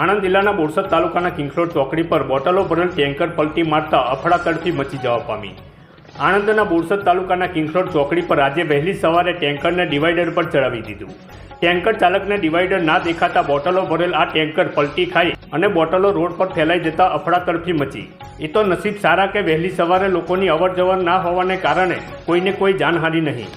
આણંદ જિલ્લાના બોરસદ તાલુકાના કિંગરોડ ચોકડી પર બોટલો ભરેલ ટેન્કર પલટી મારતા અફડાતડથી મચી જવા પામી. આણંદના બોરસદ તાલુકાના કિંખલોડ ચોકડી પર આજે વહેલી સવારે ટેન્કરને ડિવાઈડર પર ચડાવી દીધું. ટેન્કર ચાલકને ડિવાઈડર ના દેખાતા બોટલો ભરેલ આ ટેન્કર પલટી ખાઈ અને બોટલો રોડ પર ફેલાઈ જતા અફડાતડફી મચી. એ તો નસીબ સારા કે વહેલી સવારે લોકોની અવરજવર ના હોવાને કારણે કોઈને કોઈ જાનહાનિ નહીં.